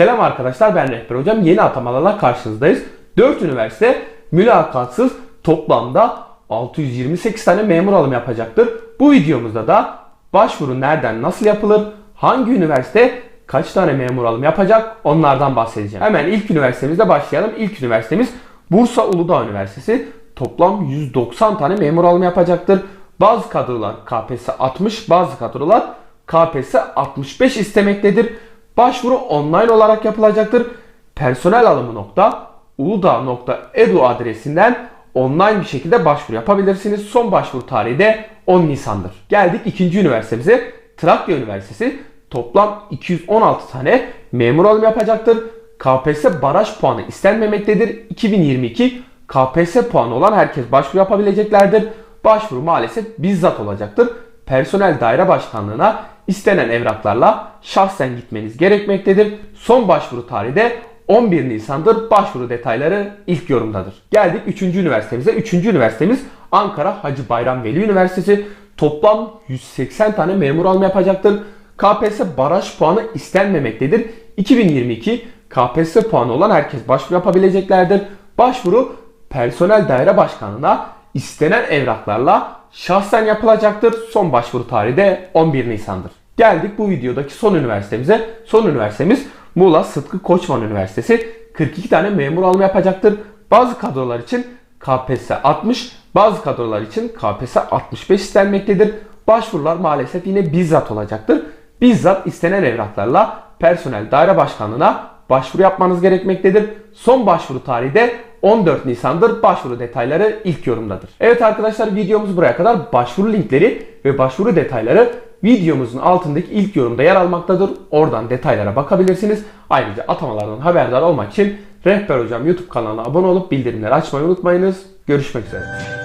Selam arkadaşlar ben Rehber Hocam. Yeni atamalarla karşınızdayız. 4 üniversite mülakatsız toplamda 628 tane memur alım yapacaktır. Bu videomuzda da başvuru nereden nasıl yapılır, hangi üniversite kaç tane memur alım yapacak onlardan bahsedeceğim. Hemen ilk üniversitemizle başlayalım. İlk üniversitemiz Bursa Uludağ Üniversitesi. Toplam 190 tane memur alım yapacaktır. Bazı kadrolar KPSS 60, bazı kadrolar KPSS 65 istemektedir. Başvuru online olarak yapılacaktır. Personel alımı nokta uludağ.edu adresinden online bir şekilde başvuru yapabilirsiniz. Son başvuru tarihi de 10 Nisan'dır. Geldik ikinci üniversitemize. Trakya Üniversitesi toplam 216 tane memur alım yapacaktır. KPSS baraj puanı istenmemektedir. 2022 KPSS puanı olan herkes başvuru yapabileceklerdir. Başvuru maalesef bizzat olacaktır. Personel Daire Başkanlığı'na istenen evraklarla şahsen gitmeniz gerekmektedir. Son başvuru tarihi de 11 Nisan'dır. Başvuru detayları ilk yorumdadır. Geldik 3. üniversitemize. 3. üniversitemiz Ankara Hacı Bayram Veli Üniversitesi. Toplam 180 tane memur alma yapacaktır. KPSS baraj puanı istenmemektedir. 2022 KPSS puanı olan herkes başvuru yapabileceklerdir. Başvuru personel daire başkanına istenen evraklarla şahsen yapılacaktır. Son başvuru tarihi de 11 Nisan'dır. Geldik bu videodaki son üniversitemize. Son üniversitemiz Muğla Sıtkı Koçman Üniversitesi. 42 tane memur alımı yapacaktır. Bazı kadrolar için KPSS 60, bazı kadrolar için KPSS 65 istenmektedir. Başvurular maalesef yine bizzat olacaktır. Bizzat istenen evraklarla personel daire başkanlığına başvuru yapmanız gerekmektedir. Son başvuru tarihi de 14 Nisan'dır. Başvuru detayları ilk yorumdadır. Evet arkadaşlar videomuz buraya kadar. Başvuru linkleri ve başvuru detayları videomuzun altındaki ilk yorumda yer almaktadır. Oradan detaylara bakabilirsiniz. Ayrıca atamalardan haberdar olmak için Rehber Hocam YouTube kanalına abone olup bildirimleri açmayı unutmayınız. Görüşmek üzere.